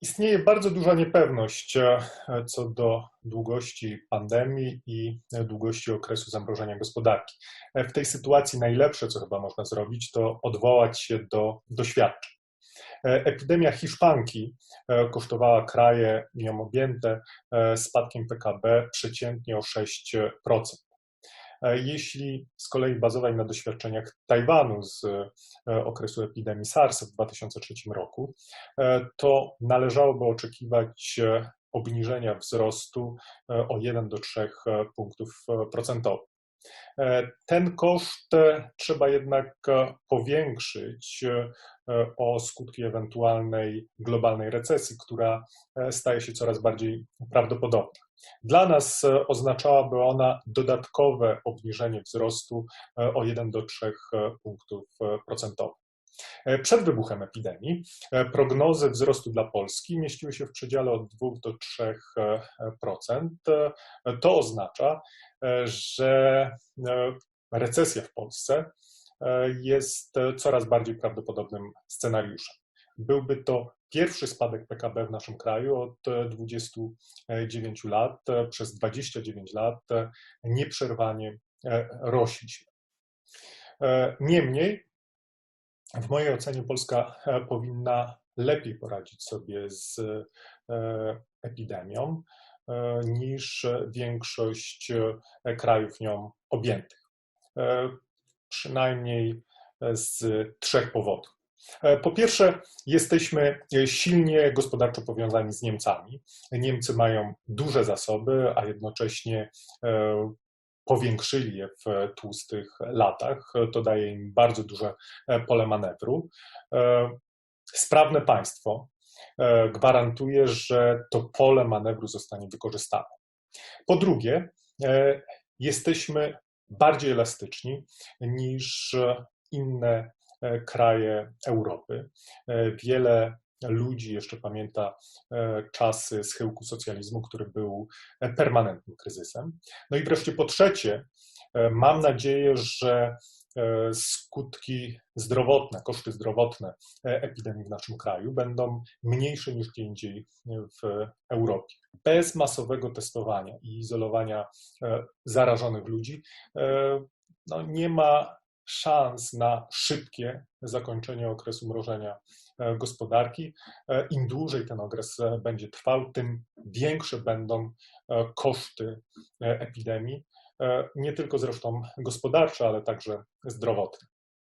Istnieje bardzo duża niepewność e, co do długości pandemii i długości okresu zamrożenia gospodarki. E, w tej sytuacji najlepsze, co chyba można zrobić, to odwołać się do doświadczeń. E, epidemia hiszpanki kosztowała kraje nią objęte spadkiem PKB przeciętnie o 6%. E, jeśli z kolei bazować na doświadczeniach Tajwanu z e, okresu epidemii SARS w 2003 roku, e, to należałoby oczekiwać obniżenia wzrostu o 1 do 3 punktów procentowych. Ten koszt trzeba jednak powiększyć o skutki ewentualnej globalnej recesji, która staje się coraz bardziej prawdopodobna. Dla nas e, oznaczałaby ona dodatkowe obniżenie wzrostu e, o 1 do 3 e, punktów procentowych. Przed wybuchem epidemii prognozy wzrostu dla Polski mieściły się w przedziale od 2 do 3%. To oznacza, że recesja w Polsce jest coraz bardziej prawdopodobnym scenariuszem. Byłby to pierwszy spadek PKB w naszym kraju od 29 lat. Przez 29 lat nieprzerwanie rośliśmy. Niemniej, w mojej ocenie Polska powinna lepiej poradzić sobie z epidemią niż większość krajów nią objętych. Przynajmniej z trzech powodów. E, po pierwsze, jesteśmy e, silnie gospodarczo powiązani z Niemcami. Niemcy mają duże zasoby, a jednocześnie e, powiększyli je w tłustych latach. To daje im bardzo duże pole manewru. Sprawne państwo gwarantuje, że to pole manewru zostanie wykorzystane. Po drugie, jesteśmy bardziej elastyczni niż inne E, kraje Europy. E, wiele ludzi jeszcze pamięta e, czasy schyłku socjalizmu, który był permanentnym kryzysem. No i wreszcie po trzecie, mam nadzieję, że skutki zdrowotne, koszty zdrowotne epidemii w naszym kraju będą mniejsze niż gdzie indziej w Europie. Bez masowego testowania i izolowania zarażonych ludzi no nie ma szans na szybkie zakończenie okresu mrożenia e, gospodarki. E, Im dłużej ten okres e, będzie trwał, tym większe będą koszty epidemii, nie tylko zresztą gospodarcze, ale także zdrowotne.